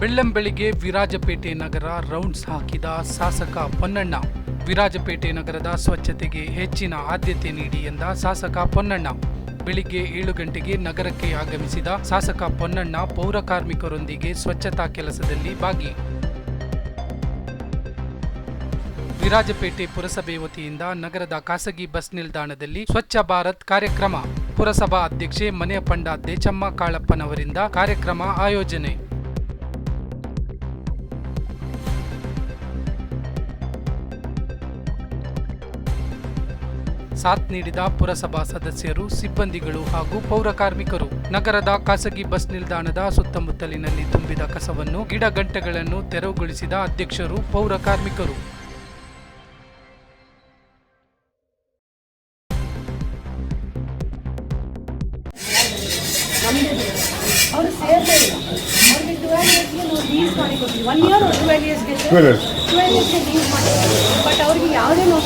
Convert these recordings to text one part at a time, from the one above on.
ಬೆಳ್ಳಂಬೆಳಿಗ್ಗೆ ವಿರಾಜಪೇಟೆ ನಗರ rounds ಹಾಕಿದ ಶಾಸಕ ಪೊನ್ನಣ್ಣ. ವಿರಾಜಪೇಟೆ ನಗರದ ಸ್ವಚ್ಛತೆಗೆ ಹೆಚ್ಚಿನ ಆದ್ಯತೆ ನೀಡಿ ಎಂದ ಶಾಸಕ ಪೊನ್ನಣ್ಣ. ಬೆಳಿಗ್ಗೆ ಏಳು ಗಂಟೆಗೆ ನಗರಕ್ಕೆ ಆಗಮಿಸಿದ ಶಾಸಕ ಪೊನ್ನಣ್ಣ ಪೌರ ಕಾರ್ಮಿಕರೊಂದಿಗೆ ಸ್ವಚ್ಛತಾ ಕೆಲಸದಲ್ಲಿ ಭಾಗಿ. ವಿರಾಜಪೇಟೆ ಪುರಸಭೆ ವತಿಯಿಂದ ನಗರದ ಖಾಸಗಿ ಬಸ್ ನಿಲ್ದಾಣದಲ್ಲಿ ಸ್ವಚ್ಛ ಭಾರತ್ ಕಾರ್ಯಕ್ರಮ. ಪುರಸಭಾ ಅಧ್ಯಕ್ಷೆ ಮನೆಯ ಪಂಡ ದೇಚಮ್ಮ ಕಾಳಪ್ಪನವರಿಂದ ಕಾರ್ಯಕ್ರಮ ಆಯೋಜನೆ. ಸಾಥ್ ನೀಡಿದ ಪುರಸಭಾ ಸದಸ್ಯರು, ಸಿಬ್ಬಂದಿಗಳು ಹಾಗೂ ಪೌರ ಕಾರ್ಮಿಕರು. ನಗರದ ಖಾಸಗಿ ಬಸ್ ನಿಲ್ದಾಣದ ಸುತ್ತಮುತ್ತಲಿನಲ್ಲಿ ತುಂಬಿದ ಕಸವನ್ನು ಗಿಡ ಗಂಟೆಗಳನ್ನು ತೆರವುಗೊಳಿಸಿದ ಅಧ್ಯಕ್ಷರು, ಪೌರ ಕಾರ್ಮಿಕರು. ಅವರು ಸೇರ್ತಾ ಇಲ್ಲ. ಅವ್ರಿಗೆ ಟ್ವೆಲ್ ಇಯರ್ಸ್ಗೆ ನಾವು ಲೀಸ್ ಮಾಡಿ ಕೊಡ್ತೀವಿ ಒನ್ ಇಯರ್ ಟ್ವೆಲ್ ಇಯರ್ಸ್ಗೆ. ಟ್ವೆಲ್ ಇಯರ್ಸ್ಗೆ ಲೀಸ್ ಮಾಡಿ ಬಟ್ ಅವ್ರಿಗೆ ಯಾವುದೇ ನಾವು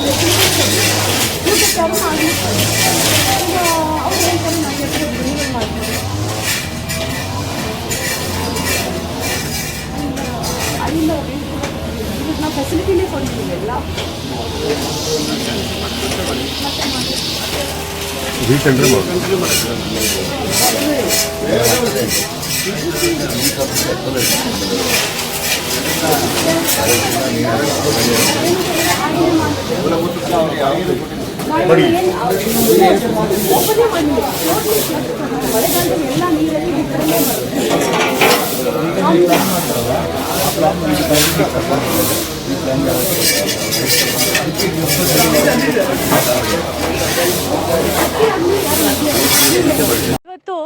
ಊಟಕ್ಕೆ ಅವರು ಆಗಲಿಲ್ಲ ಈಗ ಅವ್ರು ಹೇಳ್ತಾರೆ ರಿನ್ಯೂವಲ್ ಮಾಡ್ತೀವಿ ಅಲ್ಲಿಂದ ಅವ್ರಿಗೆ ನಾವು ಫೆಸಿಲಿಟಿನೇ ಕೊಡ್ತೀವಿ ಎಲ್ಲ ರೀಟೆಂಡರ್ ಮಾಡಿ ಮಾಡಿ ಓಪನೇ ಇವತ್ತು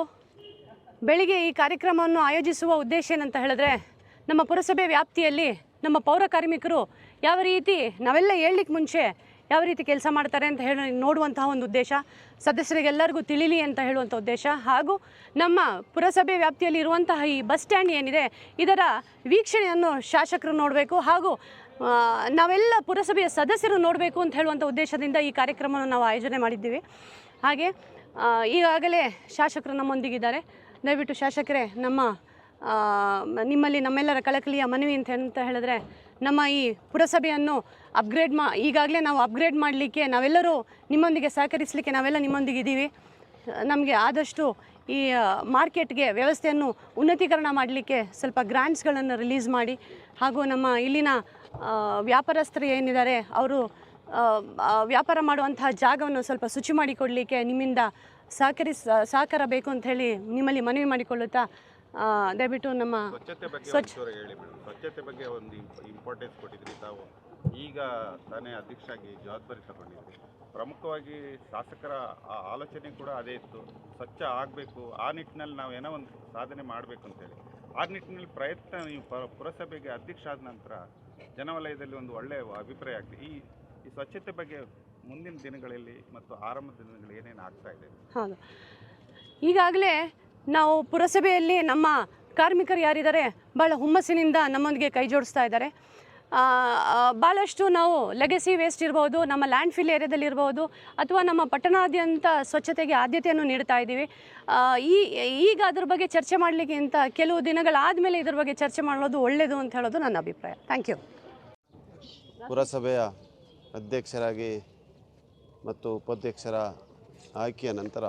ಬೆಳಿಗ್ಗೆ ಈ ಕಾರ್ಯಕ್ರಮವನ್ನು ಆಯೋಜಿಸುವ ಉದ್ದೇಶ ಏನಂತ ಹೇಳಿದ್ರೆ, ನಮ್ಮ ಪುರಸಭೆ ವ್ಯಾಪ್ತಿಯಲ್ಲಿ ನಮ್ಮ ಪೌರ ಕಾರ್ಮಿಕರು ಯಾವ ರೀತಿ ನಾವೆಲ್ಲ ಹೇಳಲಿಕ್ಕೆ ಮುಂಚೆ ಯಾವ ರೀತಿ ಕೆಲಸ ಮಾಡ್ತಾರೆ ಅಂತ ಹೇಳಿ ನೋಡುವಂತಹ ಒಂದು ಉದ್ದೇಶ. ಸದಸ್ಯರಿಗೆಲ್ಲರಿಗೂ ತಿಳಿಲಿ ಅಂತ ಹೇಳುವಂಥ ಉದ್ದೇಶ. ಹಾಗೂ ನಮ್ಮ ಪುರಸಭೆ ವ್ಯಾಪ್ತಿಯಲ್ಲಿ ಇರುವಂತಹ ಈ ಬಸ್ ಸ್ಟ್ಯಾಂಡ್ ಏನಿದೆ, ಇದರ ವೀಕ್ಷಣೆಯನ್ನು ಶಾಸಕರು ನೋಡಬೇಕು. ಹಾಗೂ ನಾವೆಲ್ಲ ಪುರಸಭೆಯ ಸದಸ್ಯರು ನೋಡಬೇಕು ಅಂತ ಹೇಳುವಂಥ ಉದ್ದೇಶದಿಂದ ಈ ಕಾರ್ಯಕ್ರಮವನ್ನು ನಾವು ಆಯೋಜನೆ ಮಾಡಿದ್ದೀವಿ. ಹಾಗೆ ಈಗಾಗಲೇ ಶಾಸಕರು ನಮ್ಮೊಂದಿಗಿದ್ದಾರೆ. ದಯವಿಟ್ಟು ಶಾಸಕರೇ, ನಮ್ಮ ನಿಮ್ಮಲ್ಲಿ ನಮ್ಮೆಲ್ಲರ ಕಳಕಳಿಯ ಮನವಿ ಅಂತ ಅಂತ ಹೇಳಿದ್ರೆ ನಮ್ಮ ಈ ಪುರಸಭೆಯನ್ನು ಅಪ್ಗ್ರೇಡ್ ಮಾ ಈಗಾಗಲೇ ನಾವು ಅಪ್ಗ್ರೇಡ್ ಮಾಡಲಿಕ್ಕೆ ನಾವೆಲ್ಲರೂ ನಿಮ್ಮೊಂದಿಗೆ ಸಹಕರಿಸಲಿಕ್ಕೆ ನಾವೆಲ್ಲ ನಿಮ್ಮೊಂದಿಗೆ ಇದ್ದೀವಿ. ನಮಗೆ ಆದಷ್ಟು ಈ ಮಾರ್ಕೆಟ್ಗೆ ವ್ಯವಸ್ಥೆಯನ್ನು ಉನ್ನತೀಕರಣ ಮಾಡಲಿಕ್ಕೆ ಸ್ವಲ್ಪ ಗ್ರ್ಯಾಂಟ್ಸ್ಗಳನ್ನು ರಿಲೀಸ್ ಮಾಡಿ. ಹಾಗೂ ನಮ್ಮ ಇಲ್ಲಿನ ವ್ಯಾಪಾರಸ್ಥರು ಏನಿದ್ದಾರೆ, ಅವರು ವ್ಯಾಪಾರ ಮಾಡುವಂತಹ ಜಾಗವನ್ನು ಸ್ವಲ್ಪ ಶುಚಿ ಮಾಡಿಕೊಡಲಿಕ್ಕೆ ನಿಮ್ಮಿಂದ ಸಹಕರಿಸ ಸಹಕಾರ ಬೇಕು ಅಂತ ಹೇಳಿ ನಿಮ್ಮಲ್ಲಿ ಮನವಿ ಮಾಡಿಕೊಳ್ಳುತ್ತಾ ದಯವಿಟ್ಟು ನಮ್ಮ ಸ್ವಚ್ಛತೆ ಬಗ್ಗೆ ಸ್ವಚ್ಛ ಸ್ವಚ್ಛತೆ ಒಂದು ಇಂಪಾರ್ಟೆನ್ಸ್ ಕೊಟ್ಟಿದ್ರಿ. ತಾವು ಈಗ ತಾನೇ ಅಧ್ಯಕ್ಷರಾಗಿ ಜವಾಬ್ದಾರಿ ತಗೊಂಡಿದ್ರಿ. ಪ್ರಮುಖವಾಗಿ ಶಾಸಕರ ಆ ಆಲೋಚನೆ ಕೂಡ ಅದೇ ಇತ್ತು. ಸ್ವಚ್ಛ ಆಗಬೇಕು. ಆ ನಿಟ್ಟಿನಲ್ಲಿ ನಾವು ಏನೋ ಒಂದು ಸಾಧನೆ ಮಾಡಬೇಕು ಅಂತೇಳಿ. ಆ ನಿಟ್ಟಿನಲ್ಲಿ ಪ್ರಯತ್ನ ನೀವು ಪುರಸಭೆಗೆ ಅಧ್ಯಕ್ಷ ಆದ ನಂತರ ಜನವಲಯದಲ್ಲಿ ಒಂದು ಒಳ್ಳೆಯ ಅಭಿಪ್ರಾಯ ಆಗ್ತದೆ ಈ ಈ ಸ್ವಚ್ಛತೆ ಬಗ್ಗೆ ಮುಂದಿನ ದಿನಗಳಲ್ಲಿ ಮತ್ತು ಆರಂಭದ ದಿನಗಳಲ್ಲಿ ಏನೇನು ಆಗ್ತಾ ಇದೆ? ಹೌದು. ಈಗಾಗಲೇ ನಾವು ಪುರಸಭೆಯಲ್ಲಿ ನಮ್ಮ ಕಾರ್ಮಿಕರು ಯಾರಿದ್ದಾರೆ ಭಾಳ ಹುಮ್ಮಸ್ಸಿನಿಂದ ನಮ್ಮೊಂದಿಗೆ ಕೈ ಜೋಡಿಸ್ತಾ ಇದ್ದಾರೆ. ಭಾಳಷ್ಟು ನಾವು ಲೆಗಸಿ ವೇಸ್ಟ್ ಇರ್ಬೋದು, ನಮ್ಮ ಲ್ಯಾಂಡ್ ಫಿಲ್ ಏರಿಯಾದಲ್ಲಿ ಇರ್ಬೋದು, ಅಥವಾ ನಮ್ಮ ಪಟ್ಟಣಾದ್ಯಂತ ಸ್ವಚ್ಛತೆಗೆ ಆದ್ಯತೆಯನ್ನು ನೀಡ್ತಾ ಇದ್ದೀವಿ. ಈ, ಈಗ ಅದ್ರ ಬಗ್ಗೆ ಚರ್ಚೆ ಮಾಡಲಿಕ್ಕಿಂತ ಕೆಲವು ದಿನಗಳಾದಮೇಲೆ ಇದ್ರ ಬಗ್ಗೆ ಚರ್ಚೆ ಮಾಡೋದು ಒಳ್ಳೆಯದು ಅಂತ ಹೇಳೋದು ನನ್ನ ಅಭಿಪ್ರಾಯ. ಥ್ಯಾಂಕ್ ಯು ಪುರಸಭೆಯ ಅಧ್ಯಕ್ಷರಾಗಿ ಮತ್ತು ಉಪಾಧ್ಯಕ್ಷರ ಆಯ್ಕೆಯ ನಂತರ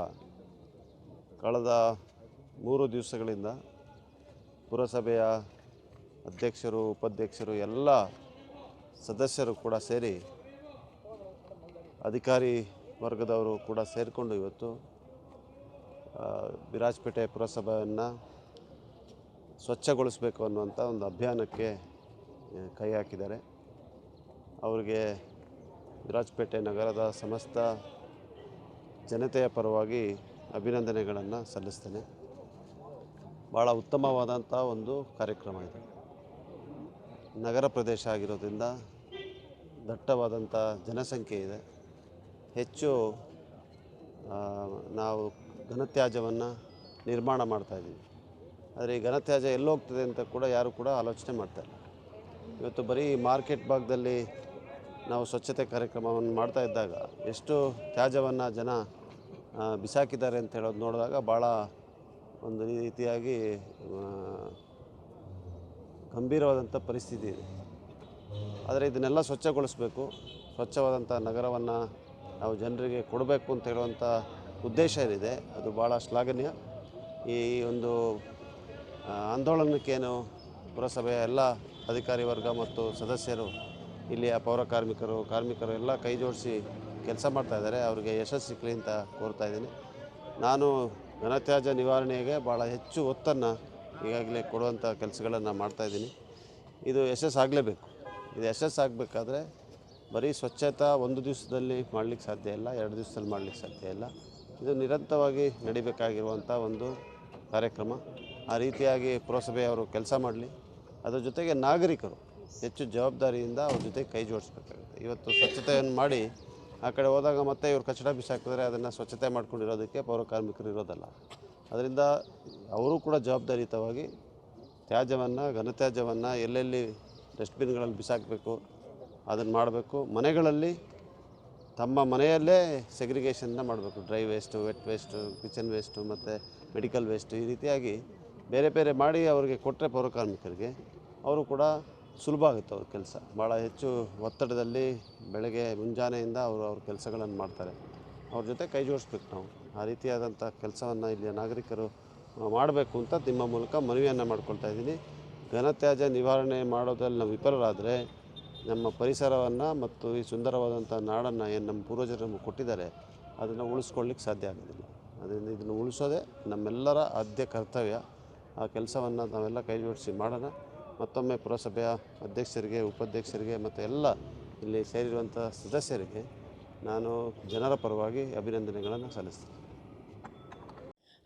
ಕಳೆದ ಮೂರು ದಿವಸಗಳಿಂದ ಪುರಸಭೆಯ ಅಧ್ಯಕ್ಷರು, ಉಪಾಧ್ಯಕ್ಷರು, ಎಲ್ಲ ಸದಸ್ಯರು ಕೂಡ ಸೇರಿ ಅಧಿಕಾರಿ ವರ್ಗದವರು ಕೂಡ ಸೇರಿಕೊಂಡು ಇವತ್ತು ವಿರಾಜಪೇಟೆ ಪುರಸಭೆಯನ್ನು ಸ್ವಚ್ಛಗೊಳಿಸಬೇಕು ಅನ್ನುವಂಥ ಒಂದು ಅಭಿಯಾನಕ್ಕೆ ಕೈ ಹಾಕಿದ್ದಾರೆ. ಅವರಿಗೆ ವಿರಾಜಪೇಟೆ ನಗರದ ಸಮಸ್ತ ಜನತೆಯ ಪರವಾಗಿ ಅಭಿನಂದನೆಗಳನ್ನು ಸಲ್ಲಿಸ್ತೇನೆ. ಭಾಳ ಉತ್ತಮವಾದಂಥ ಒಂದು ಕಾರ್ಯಕ್ರಮ ಇದು. ನಗರ ಪ್ರದೇಶ ಆಗಿರೋದ್ರಿಂದ ದಟ್ಟವಾದಂಥ ಜನಸಂಖ್ಯೆ ಇದೆ. ಹೆಚ್ಚು ನಾವು ಘನತ್ಯಾಜ್ಯವನ್ನು ನಿರ್ಮಾಣ ಮಾಡ್ತಾಯಿದ್ದೀವಿ ಆದರೆ ಈ ಘನತ್ಯಾಜ್ಯ ಎಲ್ಲೋಗ್ತದೆ ಅಂತ ಕೂಡ ಯಾರು ಕೂಡ ಆಲೋಚನೆ ಮಾಡ್ತಾಯಿಲ್ಲ ಇವತ್ತು ಬರೀ ಮಾರ್ಕೆಟ್ ಭಾಗದಲ್ಲಿ ನಾವು ಸ್ವಚ್ಛತೆ ಕಾರ್ಯಕ್ರಮವನ್ನು ಮಾಡ್ತಾ ಇದ್ದಾಗ ಎಷ್ಟು ತ್ಯಾಜ್ಯವನ್ನು ಜನ ಬಿಸಾಕಿದ್ದಾರೆ ಅಂತ ಹೇಳೋದು ನೋಡಿದಾಗ ಭಾಳ ಒಂದು ರೀತಿಯಾಗಿ ಗಂಭೀರವಾದಂಥ ಪರಿಸ್ಥಿತಿ ಇದೆ. ಆದರೆ ಇದನ್ನೆಲ್ಲ ಸ್ವಚ್ಛಗೊಳಿಸಬೇಕು. ಸ್ವಚ್ಛವಾದಂಥ ನಗರವನ್ನು ನಾವು ಜನರಿಗೆ ಕೊಡಬೇಕು ಅಂತ ಹೇಳುವಂಥ ಉದ್ದೇಶ ಏನಿದೆ, ಅದು ಭಾಳ ಶ್ಲಾಘನೀಯ. ಈ ಒಂದು ಆಂದೋಲನಕ್ಕೇನು ಪುರಸಭೆಯ ಎಲ್ಲ ಅಧಿಕಾರಿ ವರ್ಗ ಮತ್ತು ಸದಸ್ಯರು, ಇಲ್ಲಿಯ ಪೌರ ಕಾರ್ಮಿಕರು ಕಾರ್ಮಿಕರು ಎಲ್ಲ ಕೈ ಜೋಡಿಸಿ ಕೆಲಸ ಮಾಡ್ತಾ ಇದ್ದಾರೆ. ಅವರಿಗೆ ಯಶಸ್ಸು ಸಿಕ್ಕಲಿ ಅಂತ ಕೋರ್ತಾ ಇದ್ದೀನಿ. ನಾನು ಘನತ್ಯಾಜ್ಯ ನಿವಾರಣೆಗೆ ಭಾಳ ಹೆಚ್ಚು ಒತ್ತನ್ನು ಈಗಾಗಲೇ ಕೊಡುವಂಥ ಕೆಲಸಗಳನ್ನು ಮಾಡ್ತಾಯಿದ್ದೀನಿ ಇದು ಯಶಸ್ಸಾಗಲೇಬೇಕು. ಇದು ಯಶಸ್ಸಾಗಬೇಕಾದ್ರೆ ಬರೀ ಸ್ವಚ್ಛತಾ ಒಂದು ದಿವಸದಲ್ಲಿ ಮಾಡಲಿಕ್ಕೆ ಸಾಧ್ಯ ಇಲ್ಲ, ಎರಡು ದಿವಸದಲ್ಲಿ ಮಾಡಲಿಕ್ಕೆ ಸಾಧ್ಯ ಇಲ್ಲ. ಇದು ನಿರಂತರವಾಗಿ ನಡಿಬೇಕಾಗಿರುವಂಥ ಒಂದು ಕಾರ್ಯಕ್ರಮ. ಆ ರೀತಿಯಾಗಿ ಪುರಸಭೆಯವರು ಕೆಲಸ ಮಾಡಲಿ. ಅದರ ಜೊತೆಗೆ ನಾಗರಿಕರು ಹೆಚ್ಚು ಜವಾಬ್ದಾರಿಯಿಂದ ಅವ್ರ ಜೊತೆ ಕೈ ಜೋಡಿಸ್ಬೇಕಾಗುತ್ತೆ. ಇವತ್ತು ಸ್ವಚ್ಛತೆಯನ್ನು ಮಾಡಿ ಆ ಕಡೆ ಹೋದಾಗ ಮತ್ತೆ ಇವರು ಕಚಡ ಬಿಸಾಕಿದ್ರೆ ಅದನ್ನು ಸ್ವಚ್ಛತೆ ಮಾಡ್ಕೊಂಡಿರೋದಕ್ಕೆ ಪೌರ ಕಾರ್ಮಿಕರು ಇರೋದಲ್ಲ. ಅದರಿಂದ ಅವರು ಕೂಡ ಜವಾಬ್ದಾರಿಯುತವಾಗಿ ತ್ಯಾಜ್ಯವನ್ನು, ಘನತ್ಯಾಜ್ಯವನ್ನು ಎಲ್ಲೆಲ್ಲಿ ಡಸ್ಟ್ಬಿನ್ಗಳಲ್ಲಿ ಬಿಸಾಕಬೇಕು ಅದನ್ನು ಮಾಡಬೇಕು. ಮನೆಗಳಲ್ಲಿ ತಮ್ಮ ಮನೆಯಲ್ಲೇ ಸೆಗ್ರಿಗೇಷನ್ನ ಮಾಡಬೇಕು. Dry waste wet waste kitchen waste ಮತ್ತು ಮೆಡಿಕಲ್ ವೇಸ್ಟು ಈ ರೀತಿಯಾಗಿ ಬೇರೆ ಬೇರೆ ಮಾಡಿ ಅವರಿಗೆ ಕೊಟ್ಟರೆ ಪೌರ ಕಾರ್ಮಿಕರಿಗೆ, ಅವರು ಕೂಡ ಸುಲಭ ಆಗುತ್ತೆ ಅವ್ರ ಕೆಲಸ. ಭಾಳ ಹೆಚ್ಚು ಒತ್ತಡದಲ್ಲಿ ಬೆಳಗ್ಗೆ ಮುಂಜಾನೆಯಿಂದ ಅವರು ಅವ್ರ ಕೆಲಸಗಳನ್ನು ಮಾಡ್ತಾರೆ. ಅವ್ರ ಜೊತೆ ಕೈ ಜೋಡಿಸ್ಬೇಕು ನಾವು. ಆ ರೀತಿಯಾದಂಥ ಕೆಲಸವನ್ನು ಇಲ್ಲಿಯ ನಾಗರಿಕರು ಮಾಡಬೇಕು ಅಂತ ನಿಮ್ಮ ಮೂಲಕ ಮನವಿಯನ್ನು ಮಾಡ್ಕೊಳ್ತಾ ಇದ್ದೀನಿ. ಘನತ್ಯಾಜ್ಯ ನಿವಾರಣೆ ಮಾಡೋದ್ರಲ್ಲಿ ನಾವು ವಿಫಲರಾದರೆ ನಮ್ಮ ಪರಿಸರವನ್ನು ಮತ್ತು ಈ ಸುಂದರವಾದಂಥ ನಾಡನ್ನು ಏನು ನಮ್ಮ ಪೂರ್ವಜರು ಕೊಟ್ಟಿದ್ದಾರೆ, ಅದನ್ನು ಉಳಿಸ್ಕೊಳ್ಳಿಕ್ಕೆ ಸಾಧ್ಯ ಆಗೋದಿಲ್ಲ. ಅದರಿಂದ ಇದನ್ನು ಉಳಿಸೋದೇ ನಮ್ಮೆಲ್ಲರ ಆದ್ಯ ಕರ್ತವ್ಯ. ಆ ಕೆಲಸವನ್ನು ನಾವೆಲ್ಲ ಕೈ ಜೋಡಿಸಿ ಮಾಡೋಣ. ಮತ್ತೊಮ್ಮೆ ಪುರಸಭೆಯ ಅಧ್ಯಕ್ಷರಿಗೆ, ಉಪಾಧ್ಯಕ್ಷರಿಗೆ ಮತ್ತು ಎಲ್ಲ ಇಲ್ಲಿ ಸೇರಿರುವಂಥ ಸದಸ್ಯರಿಗೆ ನಾನು ಜನರ ಪರವಾಗಿ ಅಭಿನಂದನೆಗಳನ್ನು ಸಲ್ಲಿಸ್ತೀನಿ.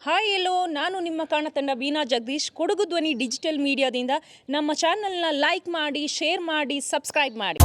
ಹಾಯ್ ಎಲ್ಲೋ, ನಾನು ನಿಮ್ಮ ಕಾಣತಂಡ ಬೀನಾ ಜಗದೀಶ್. ಕೊಡಗು ಧ್ವನಿ ಡಿಜಿಟಲ್ ಮೀಡಿಯಾದಿಂದ ನಮ್ಮ ಚಾನಲ್ನ ಲೈಕ್ ಮಾಡಿ, ಶೇರ್ ಮಾಡಿ, ಸಬ್ಸ್ಕ್ರೈಬ್ ಮಾಡಿ.